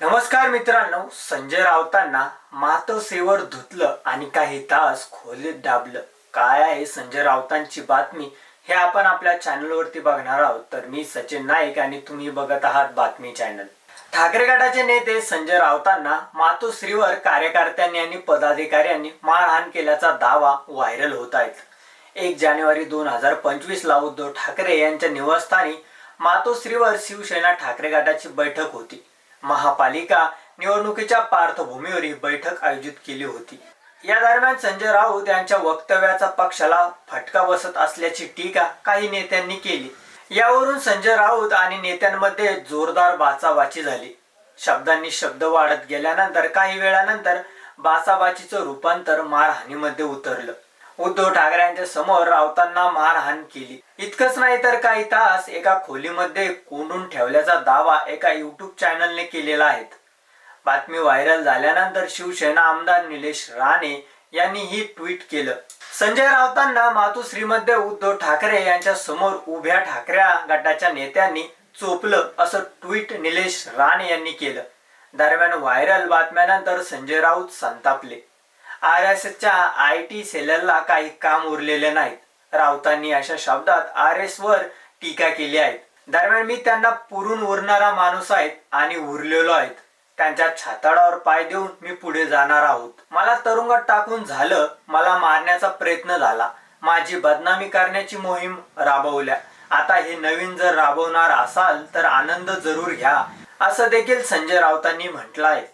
नमस्कार मित्रांनो संजय राऊतांना मातोसेवर धुतलं आणि काही तास खोलीत दाबलं. काय आहे संजय राऊतांची बातमी? हे आपण आपल्या चॅनलवरती बघणार आहोत. तर मी सचिन नाईक आणि तुम्ही बघत आहात बातमी चॅनल. ठाकरे गटाचे नेते संजय राऊतांना मातोश्रीवर कार्यकर्त्यांनी आणि पदाधिकाऱ्यांनी मारहाण केल्याचा दावा व्हायरल होत आहेत एक जानेवारी दोन हजार पंचवीस ला उद्धव ठाकरे यांच्या निवासस्थानी मातोश्रीवर शिवसेना ठाकरे गटाची बैठक होती. महापालिका निवडणुकीच्या पार्श्वभूमीवर ही बैठक आयोजित केली होती. या दरम्यान संजय राऊत यांच्या वक्तव्याचा पक्षाला फटका बसत असल्याची टीका काही नेत्यांनी केली. यावरून संजय राऊत आणि नेत्यांमध्ये जोरदार बाचाबाची झाली. शब्दांनी शब्द वाढत गेल्यानंतर काही वेळानंतर बाचाबाचीचं रूपांतर मारहाणीमध्ये उतरलं. उद्धव ठाकरे यांच्या समोर राऊतांना मारहाण केली. इतकंच नाही तर काही तास एका खोलीमध्ये कोंडून ठेवल्याचा दावा एका युट्यूब चॅनलने केलेला आहे. बातमी व्हायरल झाल्यानंतर शिवसेना आमदार निलेश राणे यांनी ही ट्विट केलं. संजय राऊतांना मातोश्रीमध्ये उद्धव ठाकरे यांच्या समोर उभ्या ठाकरे गटाच्या नेत्यांनी चोपलं असं ट्विट निलेश राणे यांनी केलं. दरम्यान व्हायरल बातम्यानंतर संजय राऊत संतापले. आर एस एसच्या आय टी सेलरला काही काम उरलेले नाहीत. राऊतांनी अशा शब्दात आर एस वर टीका केली आहे. दरम्यान मी त्यांना पुरून उरणारा माणूस आहेत आणि उरलेलो आहेत त्यांच्या छाताडावर पाय देऊन मी पुढे जाणार आहोत. मला तरुंगात टाकून झालं मला मारण्याचा प्रयत्न झाला. माझी बदनामी करण्याची मोहीम राबवल्या. आता हे नवीन जर राबवणार असाल तर आनंद जरूर घ्या. असं देखील संजय राऊतांनी म्हटलं आहे.